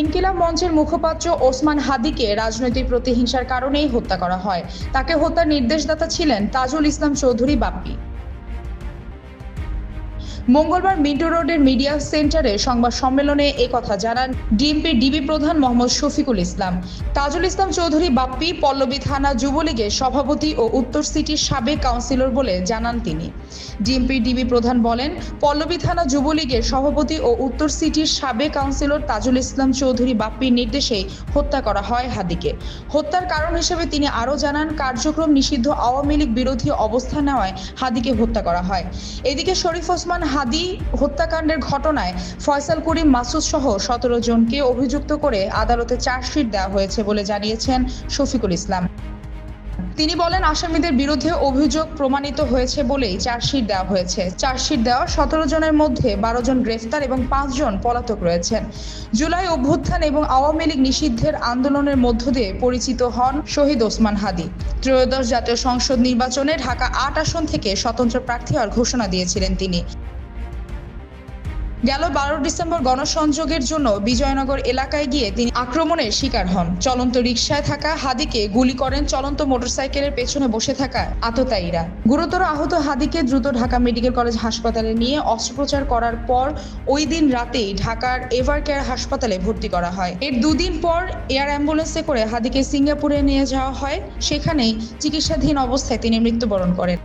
ইনকিলাব মঞ্চের মুখপাত্র ওসমান হাদিকে রাজনৈতিক প্রতিহিংসার কারণেই হত্যা করা হয়। তাকে হত্যার নির্দেশদাতা ছিলেন তাজুল ইসলাম চৌধুরী বাপ্পি। মঙ্গলবার মিন্টো রোডের মিডিয়া সেন্টারে সংবাদ সম্মেলনে কথা জানান ডিএমপির ডিবি প্রধান মোহাম্মদ শফিকুল ইসলাম। তাজুল ইসলাম চৌধুরী বাপ্পি, পল্লবী থানা যুবলীগের সভাপতি ও উত্তর সিটির সাবেক কাউন্সিলর বলে জানান তিনি। ডিএমপির ডিবি প্রধান বলেন, পল্লবী থানা যুবলীগের সভাপতি ও উত্তর সিটির সাবেক কাউন্সিলর তাজুল ইসলাম চৌধুরী বাপ্পির নির্দেশে হত্যা করা হয় হাদিকে। হত্যার কারণ হিসেবে তিনি আরও জানান, কার্যক্রম নিষিদ্ধ আওয়ামী লীগ বিরোধী অবস্থা নেওয়ায় হাদিকে হত্যা করা হয়। এদিকে শরীফ ওসমান হাদি হত্যাকাণ্ডের ঘটনায় ফয়সাল করিম মাসুদ সহ সতেরো জনকে অভিযুক্ত করে আদালতে চার্জশিট দেওয়া হয়েছে বলে জানিয়েছেন শফিকুল ইসলাম। তিনি বলেন, আসামিদের বিরুদ্ধে অভিযোগ প্রমাণিত হয়েছে বলেই চার্জশিট দেওয়া হয়েছে। চার্জশিট দেওয়া সতেরো জনের মধ্যে বারো জন গ্রেফতার এবং পাঁচজন পলাতক রয়েছেন। জুলাই অভ্যুত্থান এবং আওয়ামী লীগ নিষিদ্ধের আন্দোলনের মধ্য দিয়ে পরিচিত হন শহীদ ওসমান হাদি। ত্রয়োদশ জাতীয় সংসদ নির্বাচনে ঢাকা আট আসন থেকে স্বতন্ত্র প্রার্থী হওয়ার ঘোষণা দিয়েছিলেন তিনি। গেল বারো ডিসেম্বর গণসংযোগের জন্য বিজয়নগর এলাকায় গিয়ে তিনি আক্রমণের শিকার হন। চলন্ত রিকশায় থাকা হাদিকে গুলি করেন চলন্ত মোটরসাইকেলের পেছনে বসে থাকা আততায়ীরা। গুরুতর আহত হাদিকে দ্রুত ঢাকা মেডিকেল কলেজ হাসপাতালে নিয়ে অস্ত্রোপচার করার পর ওই দিন রাতেই ঢাকার এভার কেয়ার হাসপাতালে ভর্তি করা হয়। এর দুদিন পর এয়ার অ্যাম্বুলেন্সে করে হাদিকে সিঙ্গাপুরে নিয়ে যাওয়া হয়। সেখানেই চিকিৎসাধীন অবস্থায় তিনি মৃত্যুবরণ করেন।